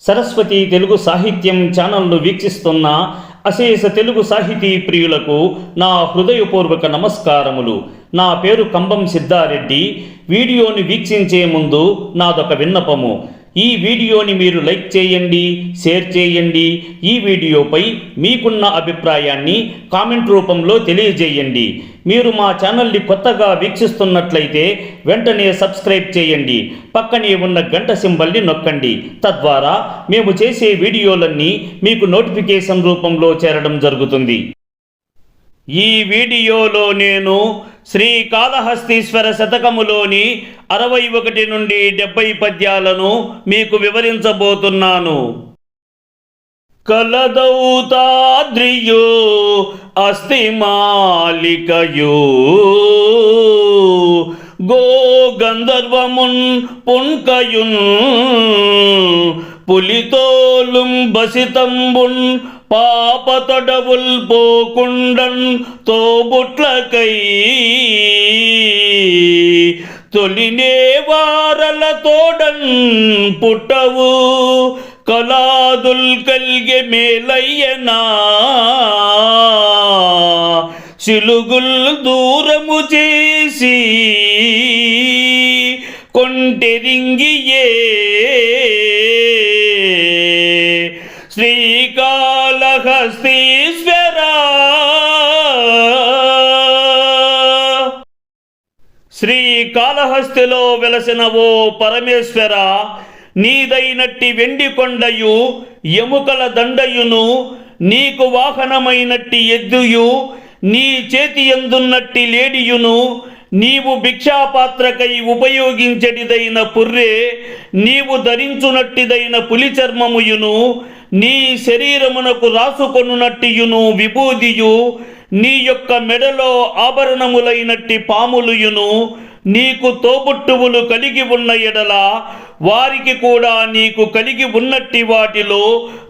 సరస్వతి తెలుగు సాహిత్యం ఛానల్ను వీక్షిస్తున్న అశేష తెలుగు సాహితీ ప్రియులకు నా హృదయపూర్వక నమస్కారములు. నా పేరు కంబం సిద్ధారెడ్డి. వీడియోని వీక్షించే ముందు నాదొక విన్నపము. ఈ వీడియోని మీరు లైక్ చేయండి షేర్ చేయండి. ఈ వీడియోపై మీకున్న అభిప్రాయాన్ని కామెంట్ రూపంలో తెలియజేయండి. మీరు మా ఛానల్ని కొత్తగా వీక్షిస్తున్నట్లయితే వెంటనే సబ్స్క్రైబ్ చేయండి. పక్కనే ఉన్న గంట సింబల్ని నొక్కండి. తద్వారా మేము చేసే వీడియోలన్నీ మీకు నోటిఫికేషన్ రూపంలో చేరడం జరుగుతుంది. ఈ వీడియోలో నేను శ్రీకాళహస్తీశ్వర శతకములోని అరవై ఒకటి నుండి డెబ్బై పద్యాలను మీకు వివరించబోతున్నాను. కలదౌతాద్రియో అస్తి మాలికయో గో గంధర్వమున్ పుంకయున్ పులితోలుం బసితంబున్ పాపతొడవుల్ పోకుండన్ తోబుట్లకై తొలినే వారల తోడన్ పుట్టవు. కలాదుల్ కల్గె మేలయ్యనా. సిలుగుల్ దూరము చేసి కొంటెరింగియే. శ్రీకాళహస్తీశ్వరా శ్రీకాళహస్తిలో వెలసిన ఓ పరమేశ్వర నీదైనట్టి వెండి కొండయు ఎముకల దండయును నీకు వాహనమైనట్టి ఎద్దుయు నీ చేతి ఎందున్నట్టి లేడియును నీవు భిక్షాపాత్రకై ఉపయోగించటిదైన పుర్రె నీవు ధరించునట్టిదైన పులి చర్మముయును నీ శరీరమునకు రాసుకొనున్నట్టియును విభూదియు నీ యొక్క మెడలో ఆభరణములైనట్టి పాములుయును నీకు తోబుట్టువులు కలిగి ఉన్న ఎడల వారికి కూడా నీకు కలిగి ఉన్నట్టి వాటిలో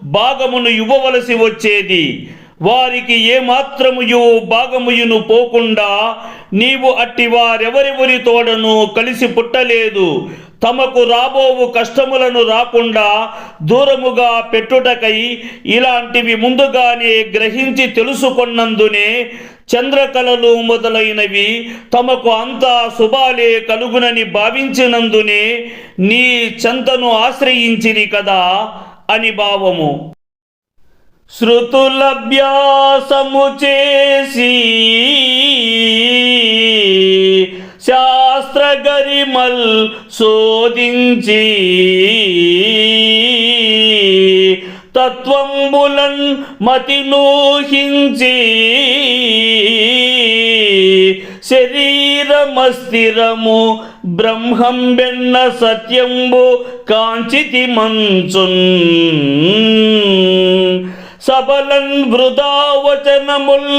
భాగమును ఇవ్వవలసి వచ్చేది. వారికి ఏమాత్రముయు భాగముయును పోకుండా నీవు అట్టి వారెవరెవరి తోడను కలిసి పుట్టలేదు. తమకు రాబోవు కష్టములను రాకుండా దూరముగా పెట్టుటకై ఇలాంటివి ముందుగానే గ్రహించి తెలుసుకున్నందునే చంద్రకళలు మొదలైనవి తమకు అంతా శుభాలే కలుగునని భావించినందునే నీ చంతను ఆశ్రయించిరి కదా అని భావము. శృతులభ్యాసము చేసి శాస్త్రగరిమల్ శోధించి తత్వంబులన్ మతినూహించి శరీరమస్థిరము బ్రహ్మం వెన్న సత్యంబు కాంచితి మంచున్ సబలన్ వృధా వచనముల్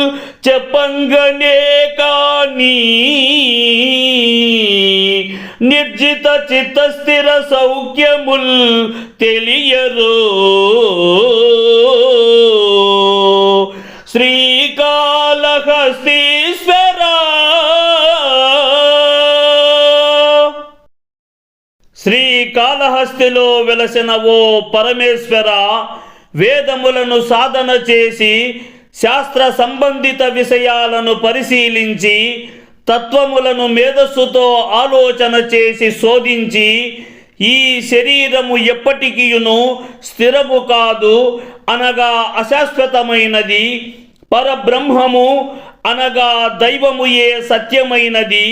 చెప్పంగనే కానీ నిర్జిత చిత్తస్థిర సౌఖ్యముల్ తెలియరు. శ్రీకాళహస్తీశ్వర. శ్రీకాళహస్తిలో వెలసిన ఓ పరమేశ్వర వేదములను సాధన చేసి శాస్త్ర సంబంధిత విషయాలను పరిశీలించి తత్వములను మేధస్సుతో ఆలోచన చేసి శోధించి ఈ శరీరము ఎప్పటికీయును స్థిరము కాదు అనగా అశాశ్వతమైనది పరబ్రహ్మము అనగా దైవముయే సత్యమైనది.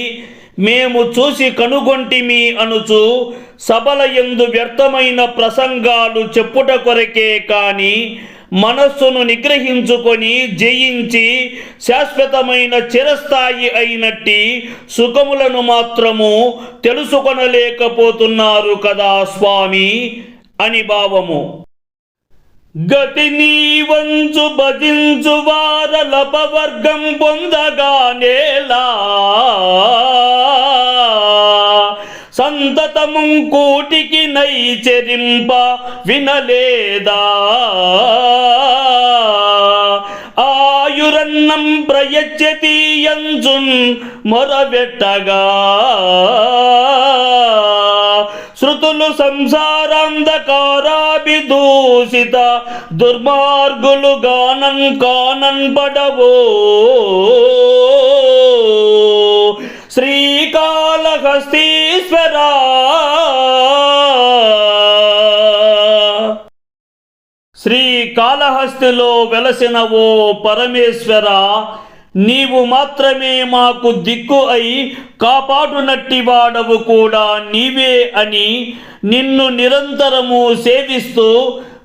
మేము చూసి కనుగొంటిమి అనుచు సభల ఎందు వ్యర్థమైన ప్రసంగాలు చెప్పుట కొరకే కాని మనస్సును నిగ్రహించుకొని జయించి శాశ్వతమైన చిరస్థాయి అయినట్టి సుఖములను మాత్రము తెలుసుకొనలేకపోతున్నారు కదా స్వామి అని భావము. గతి నీ వంచు భజించు వారలపవర్గం పొందగానేలా సంతతము కూటికి నైచరింప వినలేదా. ఆయురన్నం ప్రయచ్చతీయంచున్ మొరబెట్టగా శృతులు సంసారాంధకారాభి దూషిత దుర్మార్గులు గానం కానన్ పడవో. శ్రీకాళహస్తీశ్వరా. శ్రీకాళహస్తిలో వెలసిన ఓ పరమేశ్వర నీవు మాత్రమే మాకు దిక్కు అయి కాపాడునట్టి వాడవు కూడా నీవే అని నిన్ను నిరంతరము సేవిస్తూ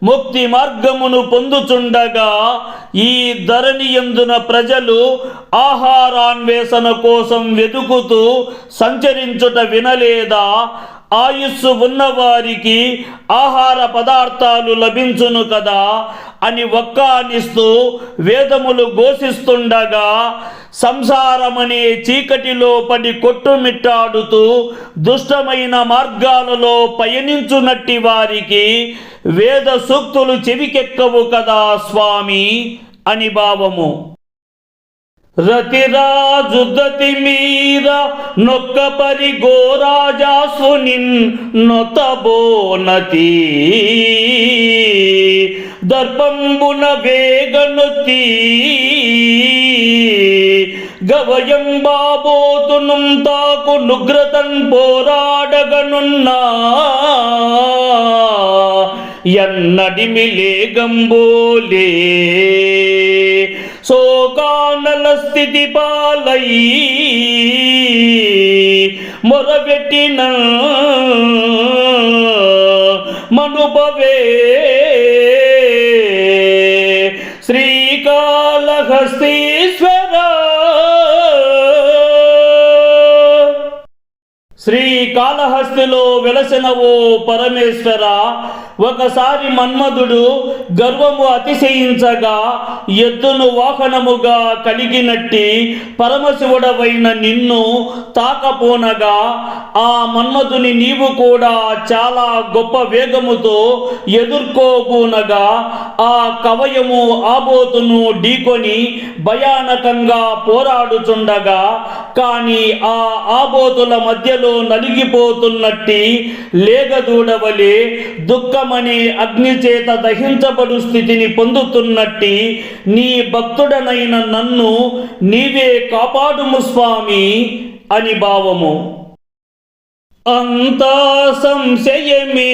ముక్తి మార్గమును పొందుచుండగా ఈ ధరణి ఎందున ప్రజలు ఆహారాన్వేషణ కోసం వెతుకుతూ సంచరించుట వినలేదా? ఆయుస్సు ఉన్నవారికి ఆహార పదార్థాలు లభించును కదా అని ఒక్కానిస్తూ వేదములు ఘోషిస్తుండగా సంసారమనే చీకటిలో పడి కొట్టుమిట్టాడుతూ దుష్టమైన మార్గాలలో పయనించునట్టి వారికి వేద సూక్తులు చెవికెక్కవు కదా స్వామి అని భావము. రతిరాజు దతి మీర నొక్క పరి గోరాజాసునిన్ నొతబోనతి దర్పంబున వేగనొత్తి గవయం బాబోతునుం తాకు నుగ్రతన్ పోరాడగనున్నా. ఎన్నడిమిలే గంబోలే శోకానల స్థితి పాలై మొరబెట్టిన మనుభవే శ్రీకాళహస్తి కాళహస్తిలో వెలసిన ఓ పరమేశ్వర ఒకసారి మన్మధుడు గర్వము అతిశయించగా ఎద్దును వాహనముగా కలిగినట్టి పరమశివుడవైన నిన్ను తాకపోనగా ఆ మన్మధుని నీవు కూడా చాలా గొప్ప వేగముతో ఎదుర్కోబూనగా ఆ కవయము ఆబోతును ఢీకొని భయానకంగా పోరాడుచుండగా కానీ ఆ ఆబోతుల మధ్యలో నలిగి నలిగిపోతున్నట్టి లేగదూడవలే దుఃఖమనే అగ్ని చేత దహించబడు స్థితిని పొందుతున్నట్టి నీ భక్తుడనైన నన్ను నీవే కాపాడుము స్వామి అని భావము. అంతా సంశయమే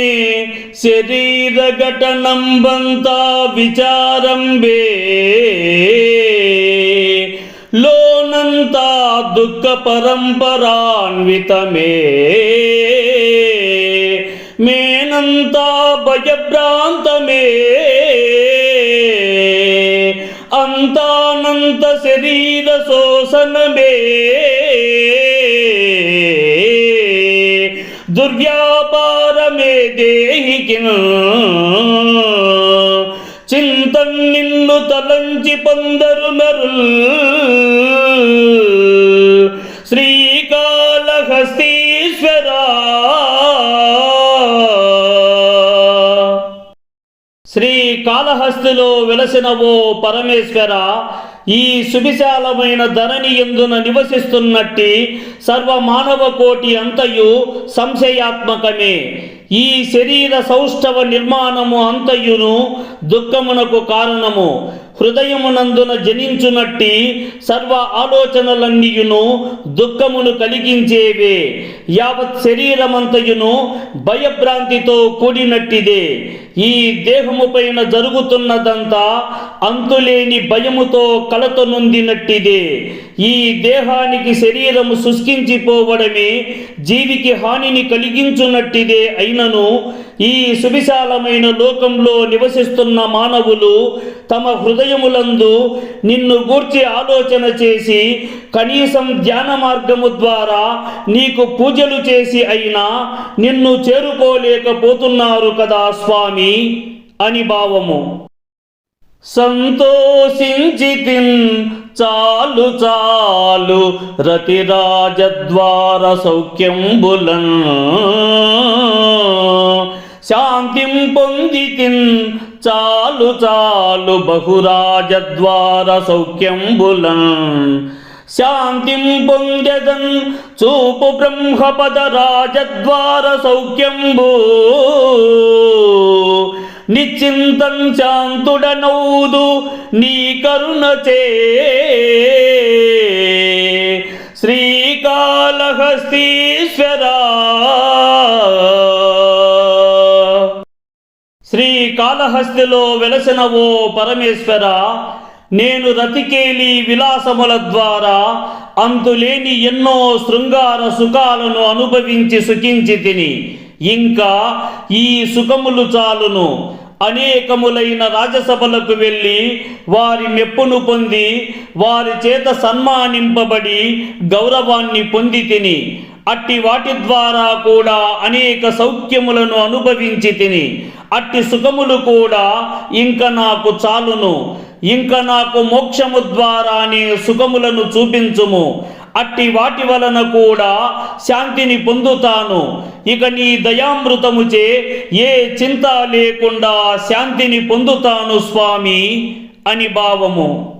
శరీర ఘటనంబంతా విచారంబే. దుఃఖ పరంపరాన్వితమే మేనంతా భయభ్రాంతమే. అంతానంత శరీర శోషణమే. దుర్వ్యాపారమే దేహికి చింతం నిన్ను తలంచి పొందరు నరుల్ శ్రీకాళహస్తిలో వెలసిన ఓ పరమేశ్వర ఈ సువిశాలమైన ధరణి ఎందున నివసిస్తున్నట్టి సర్వ మానవ కోటి అంతయు సంశయాత్మకమే. ఈ శరీర సౌష్ఠవ నిర్మాణము అంతయును దుఃఖమునకు కారణము. హృదయమునందున జనించునట్టి సర్వ ఆలోచనలన్నీయును దుఃఖమును కలిగించేవే. యావత్ శరీరమంతయును భయభ్రాంతితో కూడినట్టిదే. ఈ దేహము పైన జరుగుతున్నదంతా అంతులేని భయముతో కలత నొందినట్టిదే. ఈ దేహానికి శరీరము శుష్కించిపోవడమే జీవికి హానిని కలిగించున్నట్టిదే అయినను. ఈ సువిశాలమైన లోకంలో నివసిస్తున్న మానవులు తమ హృదయములందు నిన్ను గూర్చి ఆలోచన చేసి కనీసం ధ్యాన మార్గము ద్వారా నీకు పూజలు చేసి అయినా నిన్ను చేరుకోలేకపోతున్నారు కదా స్వామి అని భావము. సంతోషించితిన్ చాలు చాలు రతిరాజద్వార సౌఖ్యంబులన్. శాంతిం పొందితిన్ చాలు చాలు బహురాజద్వార సౌఖ్యంబులన్. శాంతిం పొందెదన్ చూపు బ్రహ్మపద రాజద్వార సౌఖ్యంబు. నిశ్చింతం శాంతుడనౌదు నీ కరుణచే శ్రీకాళహస్తీశ్వరా. శ్రీకాళహస్తిలో వెలసిన ఓ పరమేశ్వర నేను రతికేలి విలాసముల ద్వారా అంతులేని ఎన్నో శృంగార సుఖాలను అనుభవించి సుఖించి తిని. ఇంకా ఈ సుఖములు చాలును. అనేకములైన రాజసభలకు వెళ్ళి వారి మెప్పును పొంది వారి చేత సన్మానింపబడి గౌరవాన్ని పొంది తిని. అట్టి వాటి ద్వారా కూడా అనేక సౌఖ్యములను అనుభవించి తిని అట్టి సుఖములు కూడా ఇంకా నాకు చాలును. ఇంక నాకు మోక్షము ద్వారానే సుఖములను చూపించుము. అట్టి వాటి వలన కూడా శాంతిని పొందుతాను. ఇక నీ దయామృతముచే ఏ చింత లేకుండా శాంతిని పొందుతాను స్వామి అని భావము.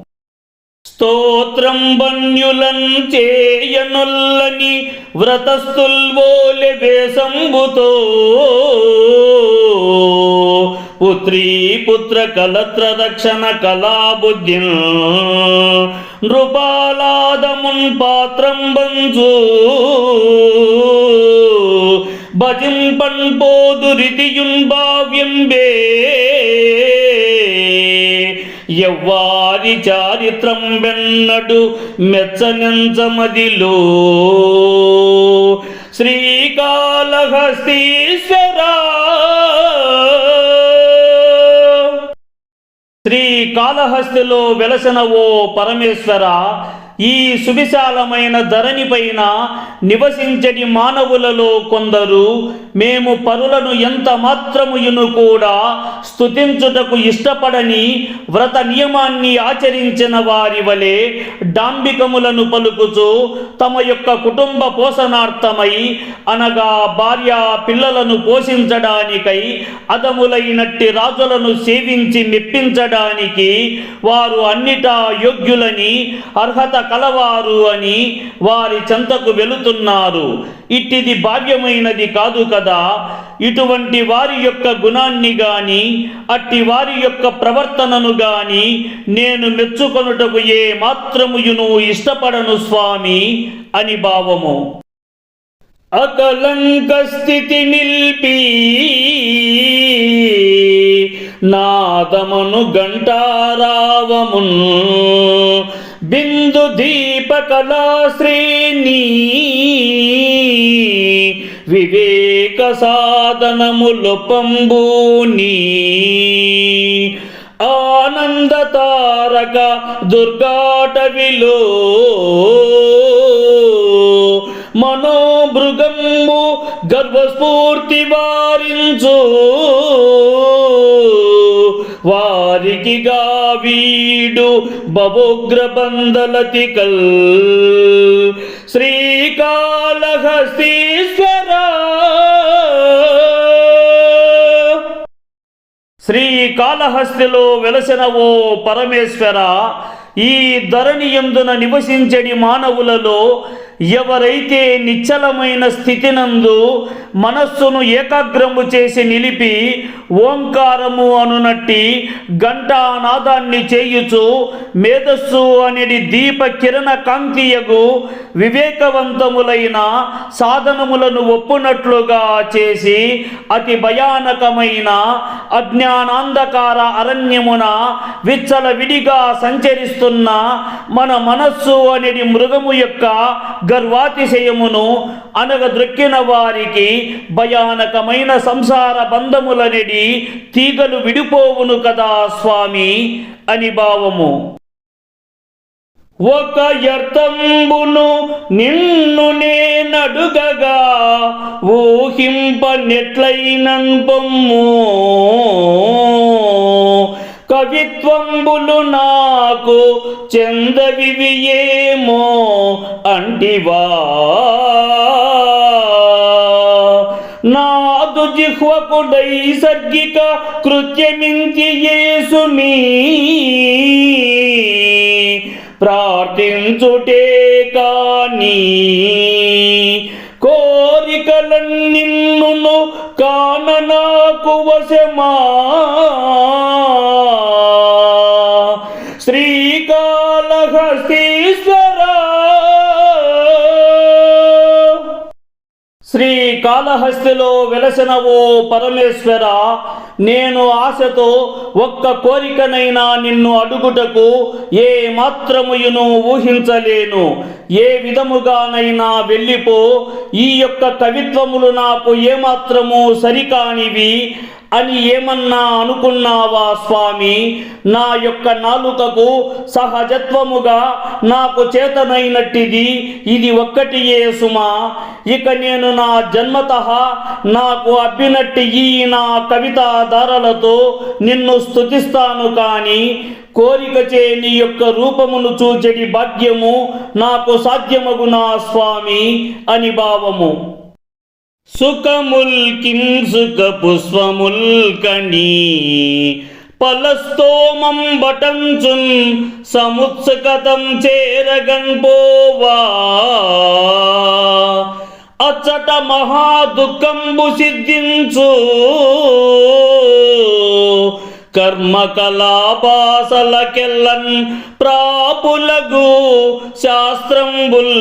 స్తోత్రం బన్యులం చేయనుల్లని వ్రతస్తుల్వోలె వేసంబుతో. పుత్రీ పుత్ర కలత్ర రక్షణ కళాబుద్ధి నృపాలాదమున్ పాత్రం బంజు. భజింపన్ పోదురితియున్ భావ్యంబే ఎవ్వారి చారిత్రం వెన్నడు మెచ్చనెంచమదిలో. శ్రీకాళహస్తీశ్వరా. శ్రీకాళహస్తిలో వెలసిన ఓ పరమేశ్వర ఈ సువిశాలమైన ధరణి పైన నివసించని మానవులలో కొందరు మేము పరులను ఎంత మాత్రముయును కూడా స్థుతించుటకు ఇష్టపడని వ్రత నియమాన్ని ఆచరించిన వారి వలె డాంబికములను పలుకుచు తమ యొక్క కుటుంబ పోషణార్థమై అనగా భార్య పిల్లలను పోషించడానికై అదములైనట్టి రాజులను సేవించి మెప్పించడానికి వారు అన్నిటా యోగ్యులని అర్హత కలవారు అని వారి చెంతకు వెళుతున్నారు. ఇట్టిది భావ్యమైనది కాదు కదా. ఇటువంటి వారి యొక్క గుణాన్ని గాని అట్టి వారి యొక్క ప్రవర్తనను గాని నేను మెచ్చుకొనుటకు ఏ మాత్రముయును ఇష్టపడను స్వామి అని భావము. అకలంక స్థితి నిల్పి నాదమను గంటారావమున్ బిందు దీప వివేక సాధనములు పంబూని. ఆనంద తారక దుర్గాటవిలో మనోభృగంబు గర్వస్ఫూర్తి వారించు. వారికి వీడు బభోగ్ర బందలతికల్ శ్రీకాళహస్తీశ్వర. శ్రీకాళహస్తిలో వెలసిన ఓ పరమేశ్వర ఈ ధరణి ఎందున నివసించని మానవులలో ఎవరైతే నిశ్చలమైన స్థితినందు మనస్సును ఏకాగ్రము చేసి నిలిపి ఓంకారము అనునట్టి ఘంటానాదాన్ని చేయుచు మేధస్సు అనేది దీప కిరణ కాంతియగు వివేకవంతములైన సాధనములను ఒప్పునట్లుగా చేసి అతి భయానకమైన అజ్ఞానాంధకార అరణ్యమున విచ్చల విడిగా సంచరిస్తున్న మన మనస్సు అనేది మృగము యొక్క గర్వాతిశయమును అనగద్రొక్కిన వారికి భయానకమైన సంసార బంధములనిడి తీగలు విడిపోవును కదా స్వామి అని భావము. ఒక యర్థంబును నిన్ను నేనడుగగా ఊహింపనెట్లైనన్ బొమ్ము కవిత్వంబులు నాకు చెందవివి ఏమో అంటివా. నాదు జిహ్వకు నైసర్గిక కృత్యమించి యేసుమీ ప్రార్థించుటే కానీ కోరికలన్నిన్ను కాన నాకు వశమా. శ్రీకాళహస్తిలో వెలసిన ఓ పరమేశ్వర నేను ఆశతో ఒక్క కోరికనైనా నిన్ను అడుగుటకు ఏ మాత్రముయును ఊహించలేను. ఏ విధముగానైనా వెళ్ళిపో ఈ యొక్క కవిత్వములు నాకు ఏమాత్రము సరికానివి. అని ఏమన్నా అనుకున్నావా స్వామి? నా యొక్క నాలుకకు సహజత్వముగా నాకు చేతనైనట్టిది. ఇది ఒక్కటియే సుమా ఇక నేను నా జన్మత నాకు అబ్బినట్టి ఈ నా కవితా ధారలతో నిన్ను స్థుతిస్తాను కాని కోరికచే నీ యొక్క రూపమును చూచడి భాగ్యము నాకు సాధ్యమగునా స్వామి? అని భావము. సుఖముల్ కింసుక పుష్పముల్ కని పలస్తోమం బటంచున్ సముత్సకతం చేరగన్ పోవా. అచ్చట మహా దుఃఖంబు సిద్ధించు. కర్మకలాపాసలకెల్లన్ ప్రాపులగు శాస్త్రంబుల్.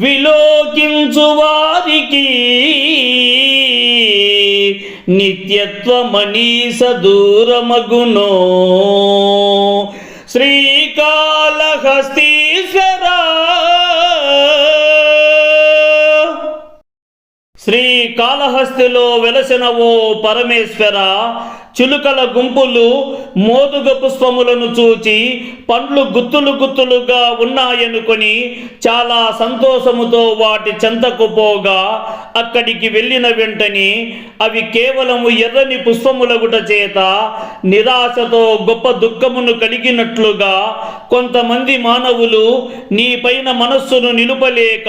విలోకించు వారికి నిత్యత్వమనీస దూరమగునో. శ్రీకాళహస్తీశ్వరా శ్రీకాళహస్తిలో వెలసిన ఓ పరమేశ్వర చిలుకల గుంపులు మోదుగ పుష్పములను చూచి పండ్లు గుత్తులు గుత్తులుగా ఉన్నాయనుకొని చాలా సంతోషముతో వాటి చెంతకు పోగా అక్కడికి వెళ్ళిన వెంటనే అవి కేవలము ఎర్రని పుష్పములగుట చేత నిరాశతో గొప్ప దుఃఖమును కలిగినట్లుగా కొంతమంది మానవులు నీ పైన మనస్సును నిలుపలేక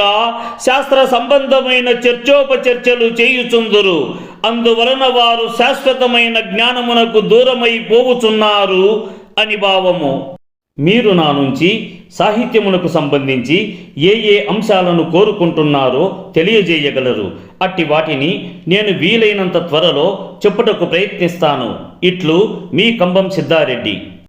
శాస్త్ర సంబంధమైన చర్చోపచర్చలు చేయుచుందురు. అందువలన వారు శాశ్వతమైన జ్ఞానమునకు దూరమై పోవుచున్నారు అని భావము. మీరు నా నుంచి సాహిత్యమునకు సంబంధించి ఏ ఏ అంశాలను కోరుకుంటున్నారో తెలియజేయగలరు. అట్టి వాటిని నేను వీలైనంత త్వరలో చెప్పుటకు ప్రయత్నిస్తాను. ఇట్లు మీ కంబం సిద్ధారెడ్డి.